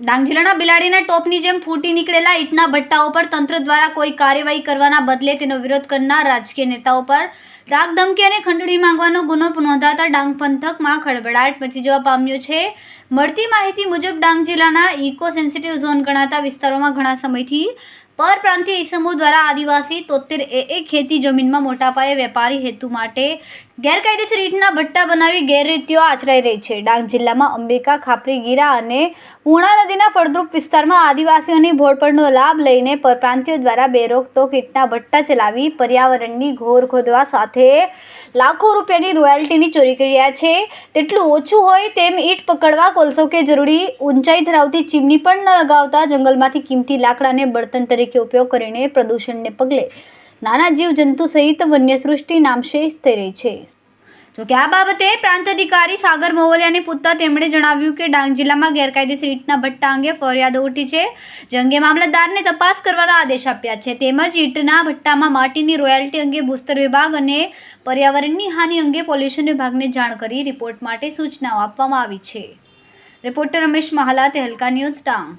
ડાંગ જિલ્લાના બિલાડીના ટોપની જેમ ફૂટી નીકળેલા ઈંટના ભટ્ટાઓ પર તંત્ર દ્વારા કોઈ કાર્યવાહી કરવાના બદલે તેનો વિરોધ કરનાર રાજકીય નેતાઓ પર રાગ ધમકી અને ખંડણી માંગવાનો ગુનો નોંધાતા ડાંગ પંથકમાં ખળભળાટ મચી જવા પામ્યો છે. મળતી માહિતી મુજબ ડાંગ જિલ્લાના ઇકો સેન્સિટિવ ઝોન ગણાતા વિસ્તારોમાં ઘણા સમયથી પરપ્રાંતીય ઇસમો દ્વારા આદિવાસી તોતેર એ એ ખેતી જમીનમાં મોટા પાયે વેપારી હેતુ માટે ગેરકાયદેસર રીતના ભટ્ટા બનાવી ગેરરીતિઓ આચરાઈ રહી છે. ડાંગ જિલ્લામાં અંબિકા, ખાપરી, ગીરા અને પૂર્ણા નદીના ફળદ્રુપ વિસ્તારમાં આદિવાસીઓની ભોળપણનો લાભ લઈને પરપ્રાંતિયો દ્વારા બેરોકટોક ઈંટના ભટ્ટા ચલાવી પર્યાવરણની ઘોર ખોદવા સાથે લાખો રૂપિયાની રોયલ્ટીની ચોરી કરી રહ્યા છે. તેટલું ઓછું હોય તેમ ઈંટ પકડવા કોલસો કે જરૂરી ઊંચાઈ ધરાવતી ચીમની પણ ન લગાવતા જંગલમાંથી કિંમતી લાકડાને બળતણ તરીકે ઉપયોગ કરીને પ્રદૂષણને પગલે નાના જીવજંતુ સહિત વન્યસૃષ્ટિ નામશેષ થઈ રહી છે. જોકે આ બાબતે પ્રાંત અધિકારી સાગર મોવલિયાને પૂછતા તેમણે જણાવ્યું કે ડાંગ જિલ્લામાં ગેરકાયદેસર ઈંટના ભટ્ટા અંગે ફરિયાદો ઉઠી છે, જે અંગે મામલતદારને તપાસ કરવાના આદેશ આપ્યા છે. તેમજ ઈંટના ભટ્ટામાં માટીની રોયલ્ટી અંગે ભૂસ્તર વિભાગ અને પર્યાવરણની હાનિ અંગે પોલ્યુશન વિભાગને જાણ કરી રિપોર્ટ માટે સૂચનાઓ આપવામાં આવી છે. Reporter Ramesh Mahala, Tehelka news Dang.